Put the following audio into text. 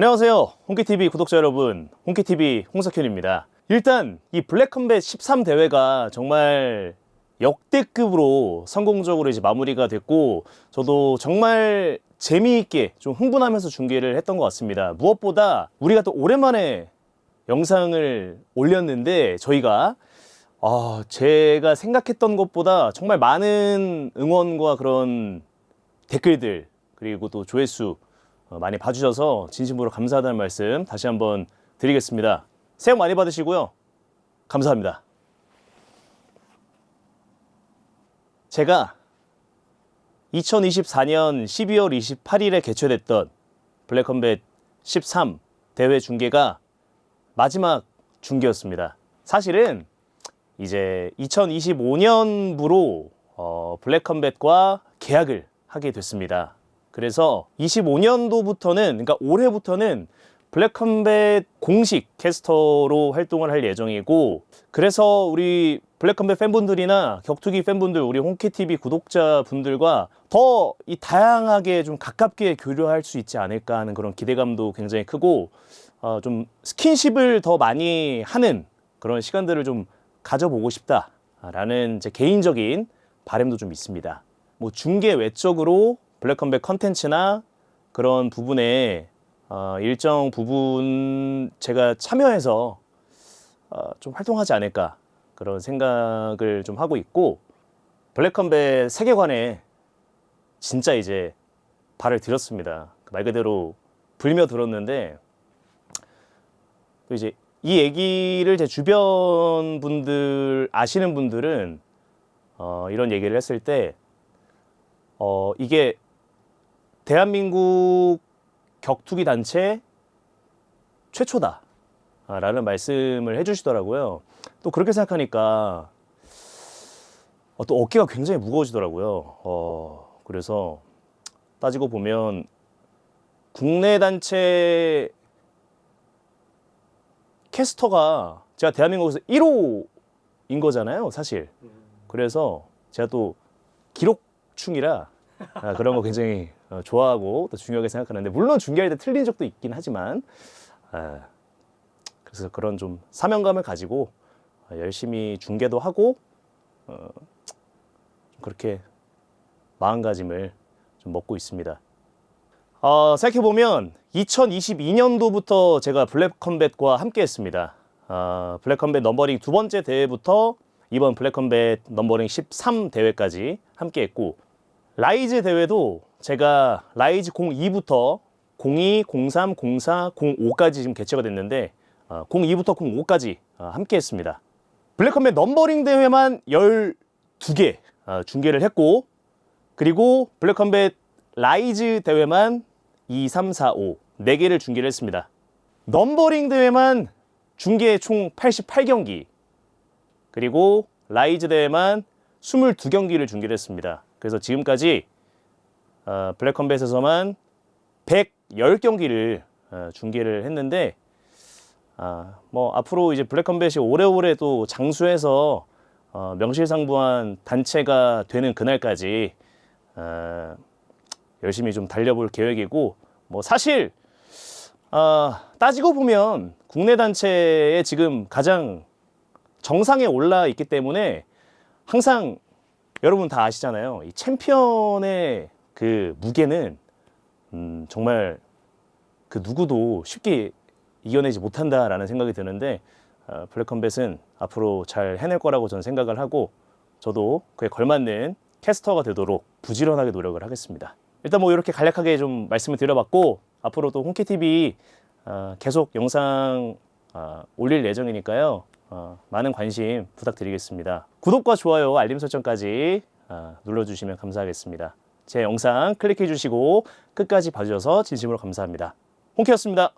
안녕하세요. 홍키TV 구독자 여러분. 홍키TV 홍석현입니다. 일단 이 블랙컴뱃 13 대회가 정말 역대급으로 성공적으로 이제 마무리가 됐고 저도 정말 재미있게 좀 흥분하면서 중계를 했던 것 같습니다. 무엇보다 우리가 또 오랜만에 영상을 올렸는데 저희가 아, 제가 생각했던 것보다 정말 많은 응원과 그런 댓글들 그리고 또 조회수 어, 많이 봐주셔서 진심으로 감사하다는 말씀 다시 한번 드리겠습니다. 새해 복 많이 받으시고요. 감사합니다. 제가 2024년 12월 28일에 개최됐던 블랙컴뱃 13 대회 중계가 마지막 중계였습니다. 사실은 이제 2025년부로 어, 블랙컴뱃과 계약을 하게 됐습니다. 그래서 25년도부터는 그러니까 올해부터는 블랙컴뱃 공식 캐스터로 활동을 할 예정이고 그래서 우리 블랙컴뱃 팬분들이나 격투기 팬분들 우리 홍케TV 구독자분들과 더 이 다양하게 좀 가깝게 교류할 수 있지 않을까 하는 그런 기대감도 굉장히 크고 어, 좀 스킨십을 더 많이 하는 그런 시간들을 좀 가져보고 싶다라는 제 개인적인 바람도 좀 있습니다. 뭐 중계 외적으로 블랙컴백 컨텐츠나 그런 부분에 어, 일정 부분 제가 참여해서 어, 좀 활동하지 않을까 그런 생각을 좀 하고 있고 블랙컴백 세계관에 진짜 이제 발을 들였습니다. 말 그대로 불며 들었는데 또 이제 이 얘기를 제 주변 분들 아시는 분들은 어, 이런 얘기를 했을 때 어, 이게 대한민국 격투기 단체 최초다. 라는 말씀을 해주시더라고요. 또 그렇게 생각하니까 어, 또 어깨가 굉장히 무거워지더라고요. 어, 그래서 따지고 보면 국내 단체 캐스터가 제가 대한민국에서 1호인 거잖아요, 사실. 그래서 제가 또 기록충이라 아, 그런 거 굉장히 어, 좋아하고 또 중요하게 생각하는데 물론 중계할 때 틀린 적도 있긴 하지만 아, 그래서 그런 좀 사명감을 가지고 어, 열심히 중계도 하고 어, 좀 그렇게 마음가짐을 좀 먹고 있습니다. 어, 생각해보면 2022년도부터 제가 블랙컴뱃과 함께 했습니다. 어, 블랙컴뱃 넘버링 두 번째 대회부터 이번 블랙컴뱃 넘버링 13 대회까지 함께 했고 라이즈 대회도 제가 라이즈 02부터 02, 03, 04, 05까지 지금 개최가 됐는데 어, 02부터 05까지 어, 함께 했습니다. 블랙컴뱃 넘버링 대회만 12개 어, 중계를 했고 그리고 블랙컴뱃 라이즈 대회만 2, 3, 4, 5 4개를 중계를 했습니다. 넘버링 대회만 중계 총 88경기 그리고 라이즈 대회만 22경기를 중계를 했습니다. 그래서 지금까지 어, 블랙컴뱃에서만 110경기를 어, 중계를 했는데 아, 뭐 앞으로 이제 블랙컴뱃이 오래오래 또 장수해서 어, 명실상부한 단체가 되는 그날까지 어, 열심히 좀 달려볼 계획이고 뭐 사실 어, 따지고 보면 국내 단체에 지금 가장 정상에 올라 있기 때문에 항상 여러분 다 아시잖아요. 이 챔피언의 그 무게는 음, 정말 그 누구도 쉽게 이겨내지 못한다라는 생각이 드는데 어, 블랙컴뱃은 앞으로 잘 해낼 거라고 저는 생각을 하고 저도 그에 걸맞는 캐스터가 되도록 부지런하게 노력을 하겠습니다. 일단 뭐 이렇게 간략하게 좀 말씀을 드려봤고 앞으로 또 홍케TV 어, 계속 영상 어, 올릴 예정이니까요. 어, 많은 관심 부탁드리겠습니다. 구독과 좋아요, 알림 설정까지 어, 눌러주시면 감사하겠습니다. 제 영상 클릭해 주시고 끝까지 봐주셔서 진심으로 감사합니다. 홍케였습니다.